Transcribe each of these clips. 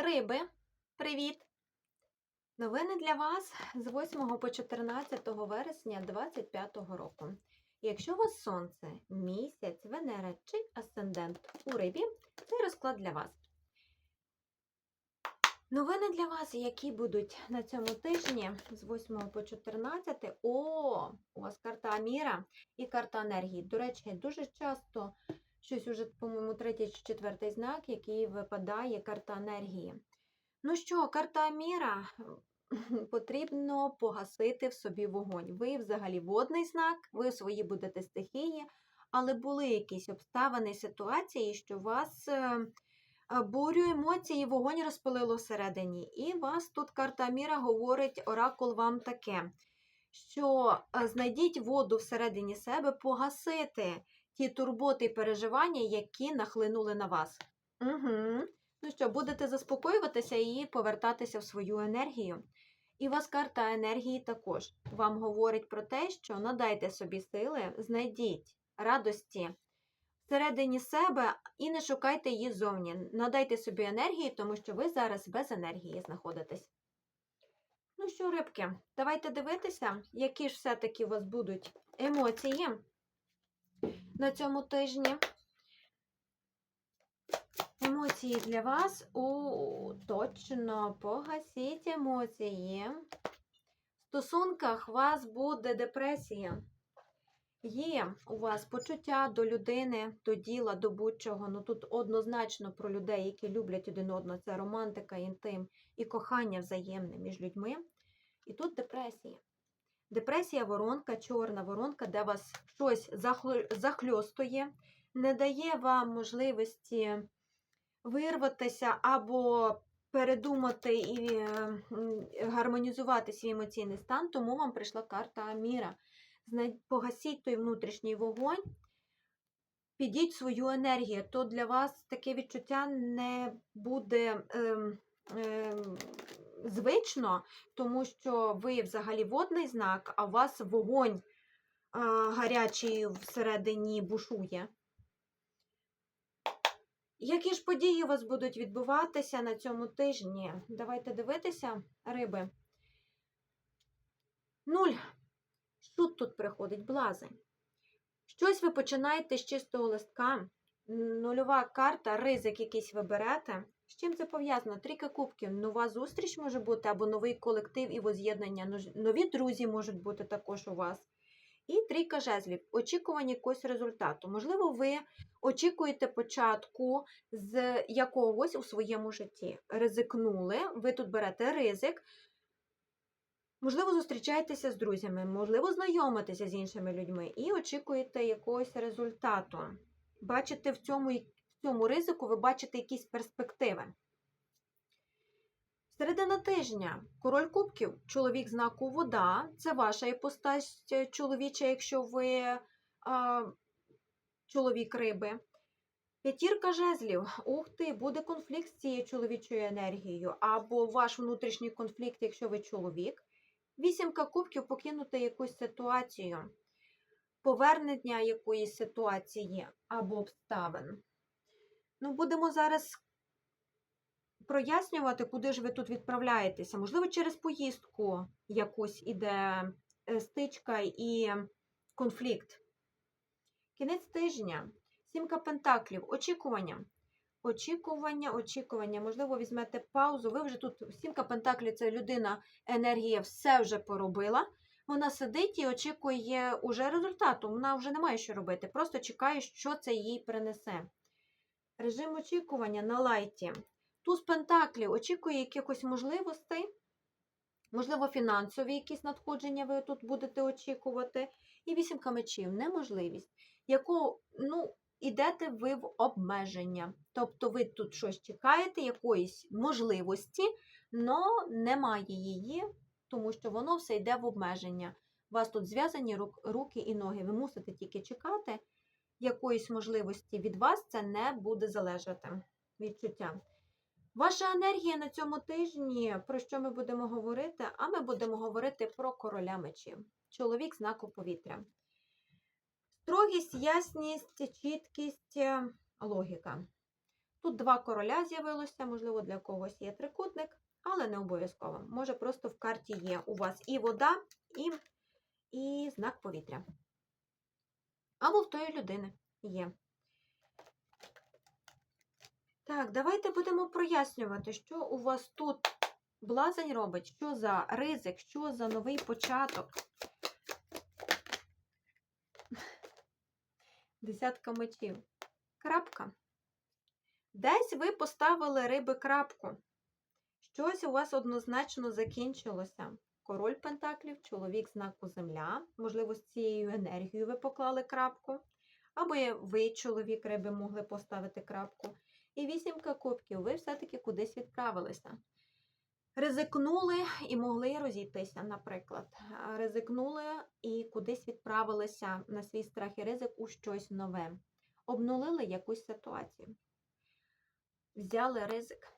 Риби, привіт! Новини для вас з 8 по 14 вересня 2025 року. Якщо у вас сонце, місяць, Венера чи асцендент у рибі, це розклад для вас. Новини для вас, які будуть на цьому тижні з 8 по 14. О, у вас карта Аміра і карта енергії. До речі, дуже часто щось уже, по-моєму, третій чи четвертий знак, який випадає карта енергії. Ну що, карта Аміра потрібно погасити в собі вогонь. Ви взагалі водний знак, ви в своїй будете стихії, але були якісь обставини, ситуації, що вас е, е, бурю емоцій, вогонь розпалило всередині. І вас тут карта Аміра говорить, оракул вам таке, що е, знайдіть воду всередині себе, погасити ті турботи і переживання, які нахлинули на вас. Угу. Ну що, будете заспокоюватися і повертатися в свою енергію. І у вас карта енергії також вам говорить про те, що надайте собі сили, знайдіть радості всередині себе і не шукайте її зовні. Надайте собі енергії, тому що ви зараз без енергії знаходитесь. Ну що, рибки, давайте дивитися, які ж все-таки у вас будуть емоції на цьому тижні. Емоції для вас. О, точно, погасіть емоції. В стосунках у вас буде депресія. Є у вас почуття до людини, до діла, до будь-чого. Ну тут однозначно про людей, які люблять один одного. Це романтика, інтим і кохання взаємне між людьми. І тут депресія. Депресія воронка, чорна воронка, де вас щось захльостує, не дає вам можливості вирватися або передумати і гармонізувати свій емоційний стан, тому вам прийшла карта Аміра. Погасіть той внутрішній вогонь, підіть свою енергію, то для вас таке відчуття не буде ем, ем, звично, тому що ви взагалі водний знак, а у вас вогонь а, гарячий всередині бушує. Які ж події у вас будуть відбуватися на цьому тижні? Давайте дивитися, риби. Нуль. Суд тут приходить блазень. Щось ви починаєте з чистого листка. Нульова карта, ризик якийсь ви берете. З чим це пов'язано? Трійка кубків. Нова зустріч може бути, або новий колектив і воз'єднання. Нові друзі можуть бути також у вас. І трійка жезлів. Очікування якогось результату. Можливо, ви очікуєте початку з якогось у своєму житті. Ризикнули, ви тут берете ризик. Можливо, зустрічаєтеся з друзями, можливо, знайомитеся з іншими людьми і очікуєте якогось результату. Бачите в цьому, в цьому ризику, ви бачите якісь перспективи. Середина тижня. Король кубків, чоловік знаку вода. Це ваша іпостась чоловіча, якщо ви а, чоловік риби. П'ятірка жезлів. Ух ти, буде конфлікт з цією чоловічою енергією, або ваш внутрішній конфлікт, якщо ви чоловік. Вісімка кубків покинути якусь ситуацію, повернення якоїсь ситуації або обставин. Ну, будемо зараз прояснювати, куди ж ви тут відправляєтеся. Можливо, через поїздку якусь іде е, стичка і конфлікт. Кінець тижня. Сімка пентаклів. Очікування. Очікування, очікування. Можливо, візьмете паузу. Ви вже тут сімка пентаклів це людина, енергія все вже поробила. Вона сидить і очікує уже результату. Вона вже не має що робити. Просто чекає, що це їй принесе. Режим очікування на лайті. Туз Пентаклів очікує якихось можливостей, можливо, фінансові якісь надходження ви тут будете очікувати. І вісімка мечів неможливість, яку, ну, ідете ви в обмеження. Тобто ви тут щось чекаєте, якоїсь можливості, але немає її, тому що воно все йде в обмеження. Вас тут зв'язані руки і ноги. Ви мусите тільки чекати якоїсь можливості від вас, це не буде залежати відчуття. Ваша енергія на цьому тижні, про що ми будемо говорити? А ми будемо говорити про короля мечів. Чоловік знаку повітря. Строгість, ясність, чіткість, логіка. Тут два короля з'явилося, можливо, для когось є трикутник, але не обов'язково. Може, просто в карті є у вас і вода, і, і знак повітря. Або в тої людини є. Так, давайте будемо прояснювати, що у вас тут блазень робить, що за ризик, що за новий початок. Десятка мечів. Крапка. Десь ви поставили риби крапку. Щось у вас однозначно закінчилося. Король Пентаклів, чоловік знаку Земля. Можливо, з цією енергією ви поклали крапку. Або ви, чоловік риби, могли поставити крапку. І вісімка кубків, ви все-таки кудись відправилися. Ризикнули і могли розійтися, наприклад. Ризикнули і кудись відправилися на свій страх і ризик у щось нове. Обнулили якусь ситуацію. Взяли ризик.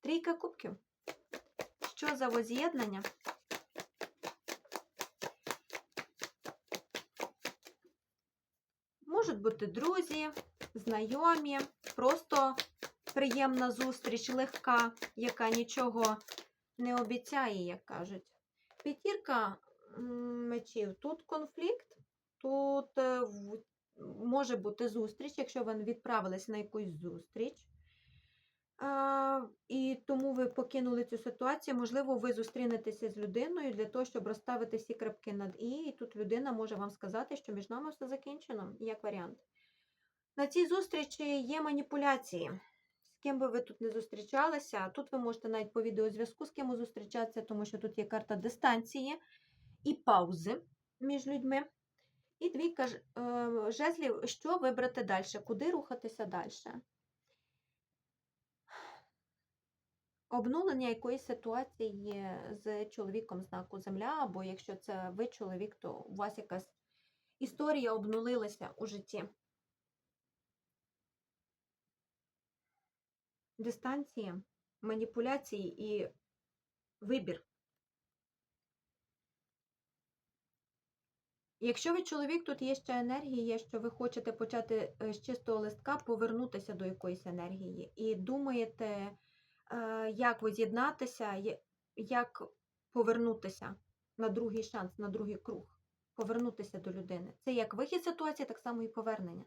Трійка кубків. Що за воз'єднання? Можуть бути друзі, знайомі, просто приємна зустріч, легка, яка нічого не обіцяє, як кажуть. П'ятірка мечів. Тут конфлікт, тут е, може бути зустріч, якщо ви відправились на якусь зустріч. І тому ви покинули цю ситуацію. Можливо, ви зустрінетеся з людиною для того, щоб розставити всі крапки над І, і тут людина може вам сказати, що між нами все закінчено, як варіант. На цій зустрічі є маніпуляції. З ким би ви тут не зустрічалися, тут ви можете навіть по відеозв'язку з кимось зустрічатися, тому що тут є карта дистанції і паузи між людьми. І ж- е, жезлів, що вибрати далі, куди рухатися далі. Обнулення якоїсь ситуації з чоловіком знаку Земля, або якщо це ви чоловік, то у вас якась історія обнулилася у житті. Дистанції, маніпуляції і вибір. Якщо ви чоловік, тут є ще енергія, що ви хочете почати е, з чистого листка повернутися до якоїсь енергії. І думаєте, як воз'єднатися, як повернутися на другий шанс, на другий круг, повернутися до людини. Це як вихід ситуації, так само і повернення.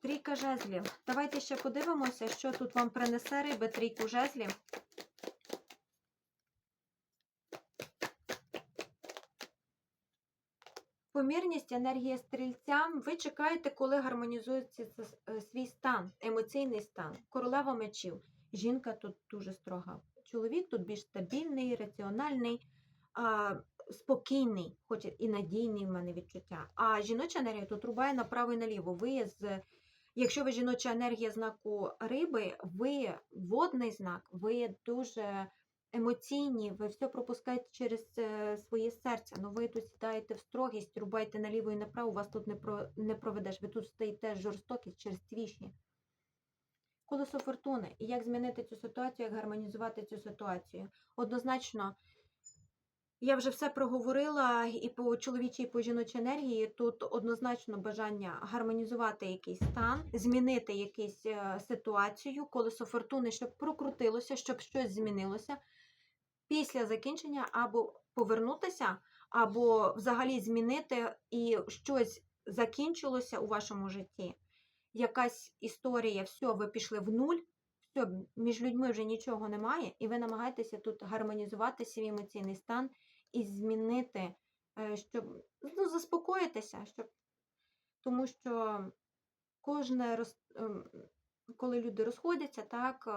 Трійка жезлів. Давайте ще подивимося, що тут вам принесе риби трійку жезлів. Помірність енергія стрільця. Ви чекаєте, коли гармонізується е, свій стан, емоційний стан. Королева мечів. Жінка тут дуже строга. Чоловік тут більш стабільний, раціональний, а, спокійний, хоч і надійний в мене відчуття. А жіноча енергія тут рубає направо і наліво. Ви з Якщо ви жіноча енергія знаку риби, ви водний знак, ви дуже емоційні, ви все пропускаєте через е, своє серце. Ну ви тут сідаєте в строгість, рубаєте наліво і направо, вас тут не, про, не проведеш. Ви тут стоїте жорстокість через твішні. Колесо фортуни. І як змінити цю ситуацію, як гармонізувати цю ситуацію? Однозначно, я вже все проговорила і по чоловічій, і по жіночій енергії. Тут однозначно бажання гармонізувати якийсь стан, змінити якусь е, ситуацію, колесо фортуни, щоб прокрутилося, щоб щось змінилося. Після закінчення або повернутися, або взагалі змінити і щось закінчилося у вашому житті. Якась історія, все, ви пішли в нуль, все, між людьми вже нічого немає, і ви намагаєтеся тут гармонізувати свій емоційний стан і змінити, е, щоб ну, заспокоїтися, щоб... тому що кожне роз... коли люди розходяться, так,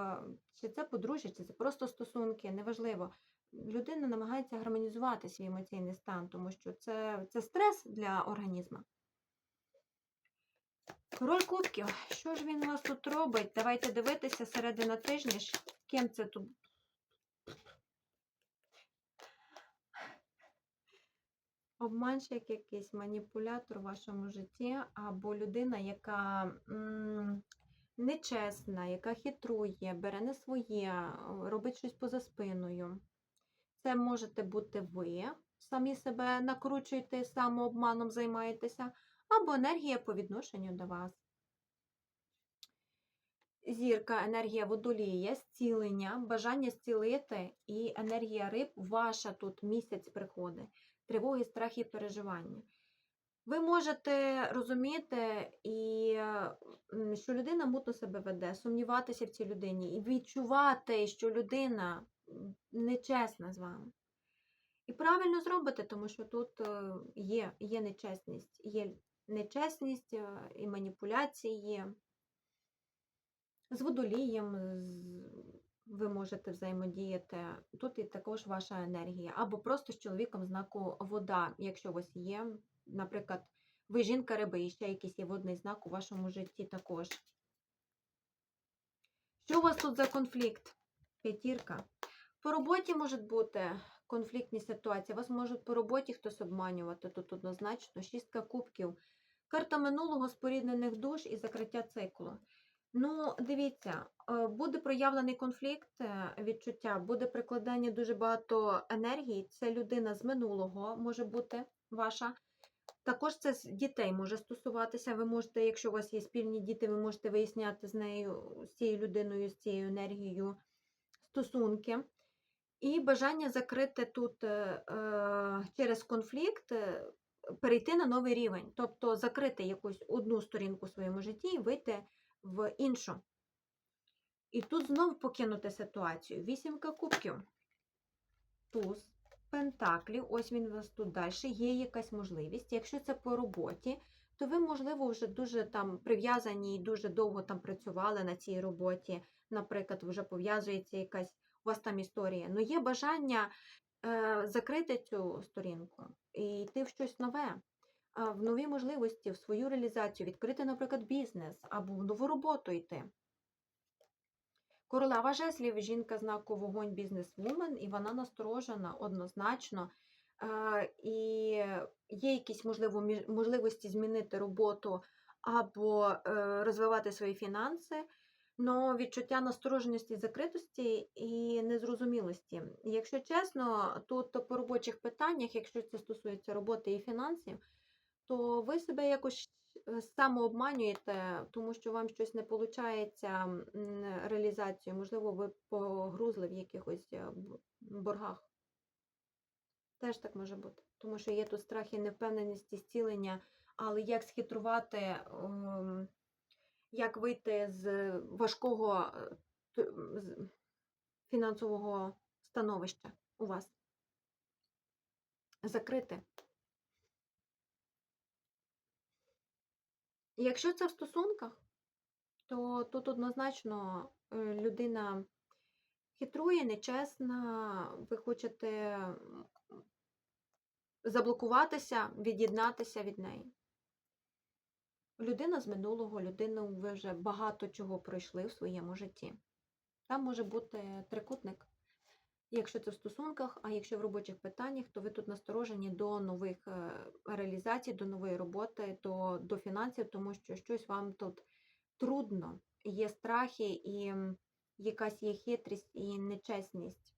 чи це подружжя, чи це просто стосунки, неважливо. Людина намагається гармонізувати свій емоційний стан, тому що це, це стрес для організму. Король кубків. Що ж він у вас тут робить? Давайте дивитися середина тижня. Ким це тут? Обманщик якийсь маніпулятор в вашому житті, або людина, яка нечесна, яка хитрує, бере не своє, робить щось поза спиною. Це можете бути ви, самі себе накручуєте, самообманом займаєтеся, або енергія по відношенню до вас. зірка, енергія водолія, зцілення, бажання зцілити і енергія риб, ваша тут місяць приходить, тривоги, страхи, переживання. Ви можете розуміти, і, що людина мутно себе веде, сумніватися в цій людині і відчувати, що людина нечесна з вами. І правильно зробите, тому що тут е, є, є нечесність, є нечесність е, і маніпуляції. З водолієм ви можете взаємодіяти. Тут і також ваша енергія. Або просто з чоловіком знаку вода, якщо у вас є, наприклад, ви жінка риби і ще якийсь є водний знак у вашому житті також. Що у вас тут за конфлікт? П'ятірка. По роботі можуть бути конфліктні ситуації. Вас можуть по роботі хтось обманювати. Тут однозначно шістка кубків. Карта минулого споріднених душ і закриття циклу. Ну, дивіться, е, буде проявлений конфлікт, е, відчуття, буде прикладання дуже багато енергії. Це людина з минулого може бути ваша. Також це з дітей може стосуватися. Ви можете, якщо у вас є спільні діти, ви можете виясняти з нею, з цією людиною, з цією енергією стосунки. І бажання закрити тут е, е, через конфлікт, е, перейти на новий рівень, тобто закрити якусь одну сторінку в своєму житті і вийти в іншу. І тут знову покинути ситуацію. Вісімка кубків. Туз, пентаклів, ось він у вас тут далі. Є якась можливість. Якщо це по роботі, то ви, можливо, вже дуже там прив'язані і дуже довго там працювали на цій роботі. Наприклад, вже пов'язується якась у вас там історія. Ну є бажання е, закрити цю сторінку і йти в щось нове в нові можливості, в свою реалізацію, відкрити, наприклад, бізнес або в нову роботу йти. Королева жезлів, жінка знаку вогонь бізнес-вумен, і вона насторожена однозначно. Е, І є якісь можливо, можливості змінити роботу або е, розвивати свої фінанси, але відчуття настороженості, закритості і незрозумілості. Якщо чесно, тут по робочих питаннях, якщо це стосується роботи і фінансів, то ви себе якось е, самообманюєте, тому що вам щось не виходить реалізацію. Можливо, ви погрузли в якихось е, боргах. Теж так може бути. Тому що є тут страх і зцілення, але як схитрувати, ем, як вийти з важкого е, фінансового становища у вас? Закрити. Якщо це в стосунках, то тут однозначно е, людина хитрує, нечесна, ви хочете заблокуватися, від'єднатися від неї. Людина з минулого, людину ви вже багато чого пройшли в своєму житті. Там може бути трикутник. Якщо це в стосунках, а якщо в робочих питаннях, то ви тут насторожені до нових е, реалізацій, до нової роботи, до, до фінансів, тому що щось вам тут трудно, є страхи і якась є хитрість і нечесність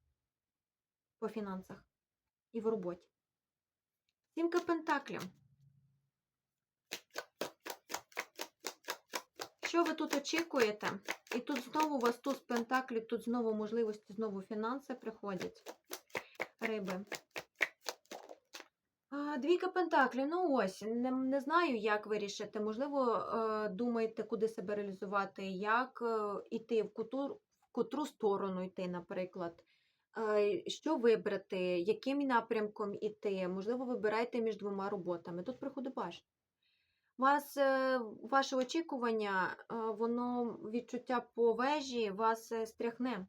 по фінансах і в роботі. Сімка пентаклів. Що ви тут очікуєте? І тут знову у вас туз пентаклів, тут знову можливості, знову фінанси приходять. Риби. Двійка пентаклів. Ну ось, не, не знаю, як вирішити. Можливо, е, думаєте, куди себе реалізувати, як е, йти в куту, в котру сторону йти, наприклад. Е, Що вибрати, яким напрямком іти? Можливо, вибирайте між двома роботами. Тут приходить башня. Вас, е, ваше очікування, е, воно відчуття по вежі вас е, стряхне.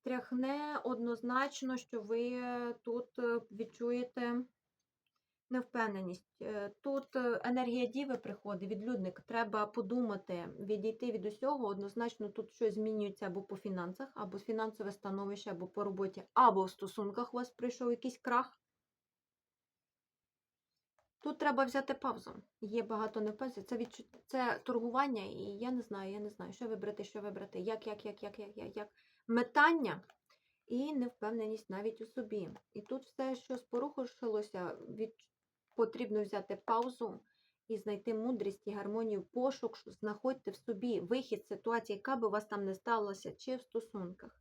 Стряхне однозначно, що ви тут відчуєте невпевненість. Тут енергія діви приходить, відлюдник. Треба подумати, відійти від усього. Однозначно тут щось змінюється або по фінансах, або фінансове становище, або по роботі, або в стосунках у вас прийшов якийсь крах. Тут треба взяти паузу. Є багато невпевненості. Це відчут... це торгування, і я не знаю, я не знаю, що вибрати, що вибрати, як, як, як, як, як, як, як. Метання і невпевненість навіть у собі. І тут все, що спорушилося, від... потрібно взяти паузу і знайти мудрість і гармонію, пошук, знаходьте в собі вихід ситуації, яка би у вас там не сталася, чи в стосунках,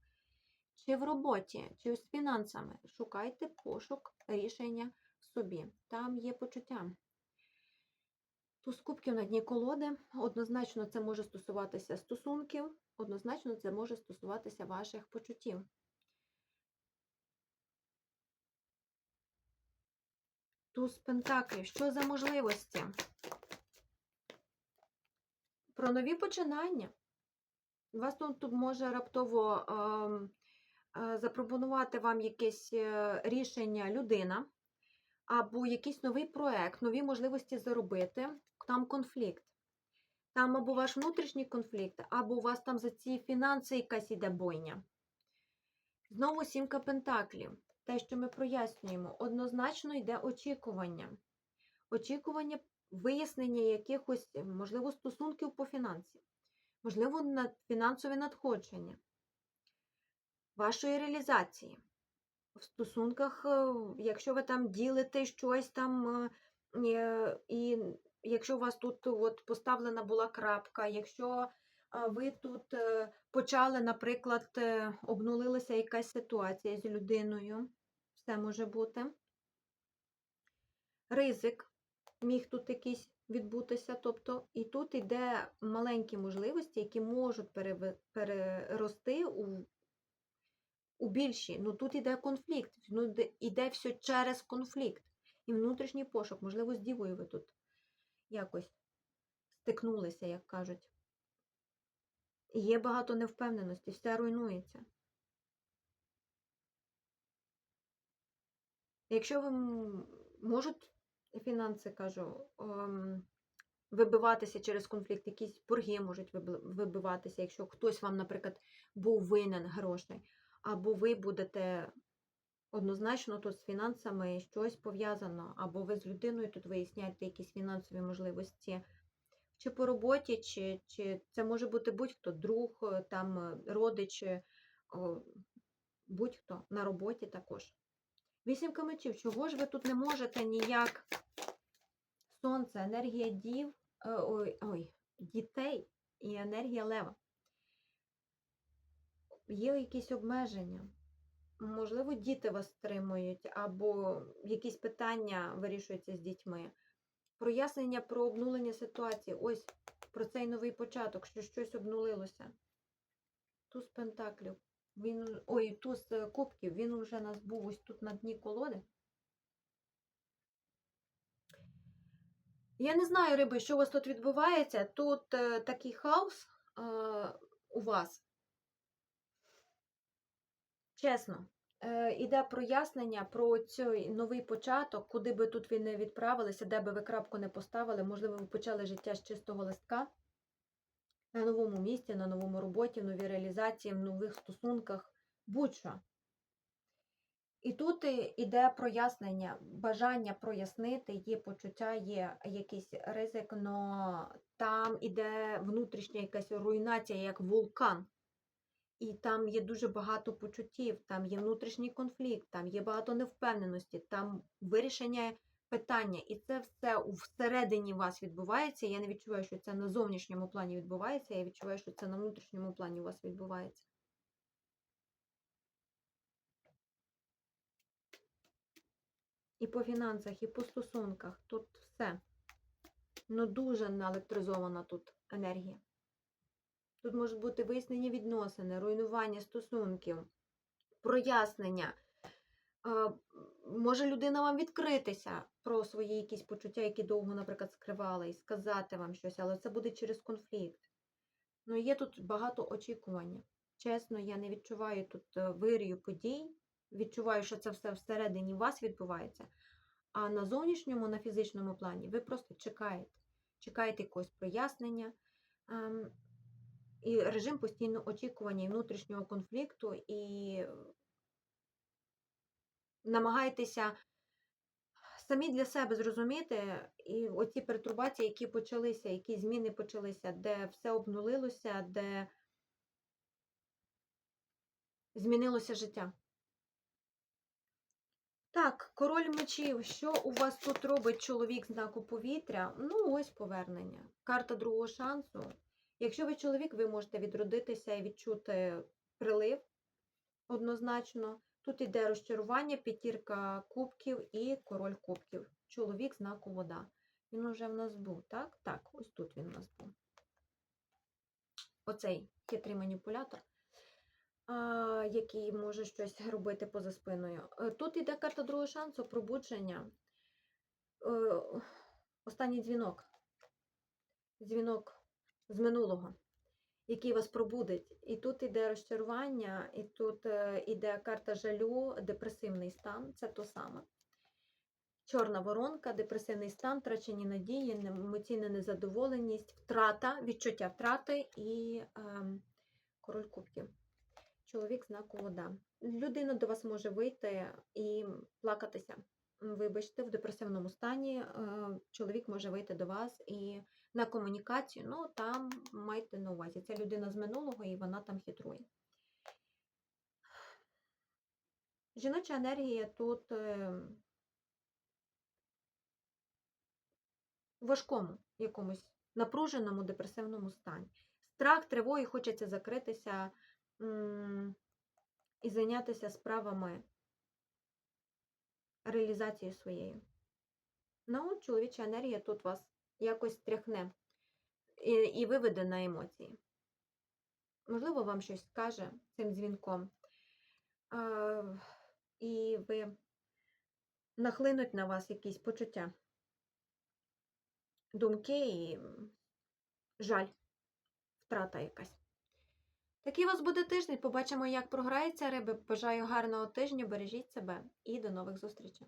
чи в роботі, чи з фінансами. Шукайте пошук рішення собі. Там є почуття. Туз кубків на дні колоди. Однозначно це може стосуватися стосунків, однозначно це може стосуватися ваших почуттів. Туз пентаклів. Що за можливості? Про нові починання. Вас тут, тут може раптово ем, е, запропонувати вам якесь е, рішення людина, або якийсь новий проект, нові можливості заробити. Там конфлікт. Там або ваш внутрішній конфлікт, або у вас там за ці фінанси якась іде бойня. Знову сімка пентаклів. Те, що ми прояснюємо, однозначно йде очікування. Очікування вияснення якихось, можливо, стосунків по фінансі, можливо, на фінансові надходження, вашої реалізації. В стосунках, е, якщо ви там ділите щось там, е, е, і якщо у вас тут от поставлена була крапка, якщо ви тут почали, наприклад, обнулилася якась ситуація з людиною, все може бути. Ризик міг тут якийсь відбутися. Тобто, і тут йде маленькі можливості, які можуть перерости у, у більші. Ну тут іде конфлікт, ну іде все через конфлікт. І внутрішній пошук, можливо, з дівою ви тут якось стикнулися, як кажуть. Є багато невпевненості, все руйнується. Якщо ви можуть фінанси, кажу, ем, вибиватися через конфлікт, якісь борги можуть вибиватися, якщо хтось вам, наприклад, був винен грошей, або ви будете однозначно тут з фінансами щось пов'язано, або ви з людиною тут виясняєте якісь фінансові можливості, чи по роботі, чи, чи це може бути будь-хто, друг, е, там е, родич, е, будь-хто на роботі також. Вісімка мечів, чого ж ви тут не можете ніяк? Сонце, енергія дів, ой, ой, дітей і енергія лева. Є якісь обмеження. Можливо, діти вас стримують, або якісь питання вирішуються з дітьми. Прояснення про обнулення ситуації. Ось про цей новий початок, що щось обнулилося. Туз пентаклів. Він, ой, туз е, кубків, він уже нас був ось тут на дні колоди. Я не знаю, риби, що у вас тут відбувається. Тут е, такий хаос е, у вас. Чесно, е, іде прояснення про цей новий початок, куди би тут ви не відправилися, де би ви крапку не поставили. Можливо, ви почали життя з чистого листка на новому місці, на новому роботі, в новій реалізації, в нових стосунках, будь-що. І тут іде прояснення, бажання прояснити, є почуття, є якийсь ризик, але там іде внутрішня якась руйнація, як вулкан. І там є дуже багато почуттів, там є внутрішній конфлікт, там є багато невпевненості, там вирішення питання. І це все всередині вас відбувається. Я не відчуваю, що це на зовнішньому плані відбувається, я відчуваю, що це на внутрішньому плані у вас відбувається. І по фінансах, і по стосунках. Тут все. Ну, дуже наелектризована тут енергія. Тут можуть бути вияснення відносини, руйнування стосунків, прояснення. Е, Може людина вам відкритися про свої якісь почуття, які довго, наприклад, скривала, і сказати вам щось, але це буде через конфлікт. Ну, є тут багато очікування. Чесно, я не відчуваю тут е, вирію подій, відчуваю, що це все всередині вас відбувається. А на зовнішньому, на фізичному плані ви просто чекаєте. Чекаєте якогось прояснення. І режим постійного очікування і внутрішнього конфлікту, і намагаєтеся самі для себе зрозуміти, і оці перетурбації, які почалися, які зміни почалися, де все обнулилося, де змінилося життя. Так, король мечів. Що у вас тут робить чоловік знаку повітря? Ну, ось повернення. Карта другого шансу. Якщо ви чоловік, ви можете відродитися і відчути прилив однозначно. Тут іде розчарування, п'ятірка кубків і король кубків. Чоловік знаку вода. Він уже в нас був, так? Так, ось тут він у нас був. Оцей хитрий маніпулятор, який може щось робити поза спиною. Е, Тут іде карта другого шансу, пробудження. Е, Останній дзвінок. Дзвінок з минулого, який вас пробудить. І тут іде розчарування, і тут е, іде карта жалю, депресивний стан. Це то саме. Чорна воронка, депресивний стан, втрачені надії, емоційна незадоволеність, втрата, відчуття втрати і ем, король кубків. Чоловік знаку вода. Людина до вас може вийти і плакатися. Вибачте, в депресивному стані е, чоловік може вийти до вас і на комунікацію, ну там майте на увазі. Це людина з минулого і вона там хитрує. Жіноча енергія тут е, важкому якомусь напруженому депресивному стані. Страх, тривоги, хочеться закритися і зайнятися справами реалізації своєї. Ну, чоловіча енергія тут вас якось тряхне і, і виведе на емоції. Можливо, вам щось скаже цим дзвінком. А, і ви нахлинуть на вас якісь почуття, думки і жаль, втрата якась. Такий у вас буде тиждень. Побачимо, як програється риби. Бажаю гарного тижня, бережіть себе і до нових зустрічей.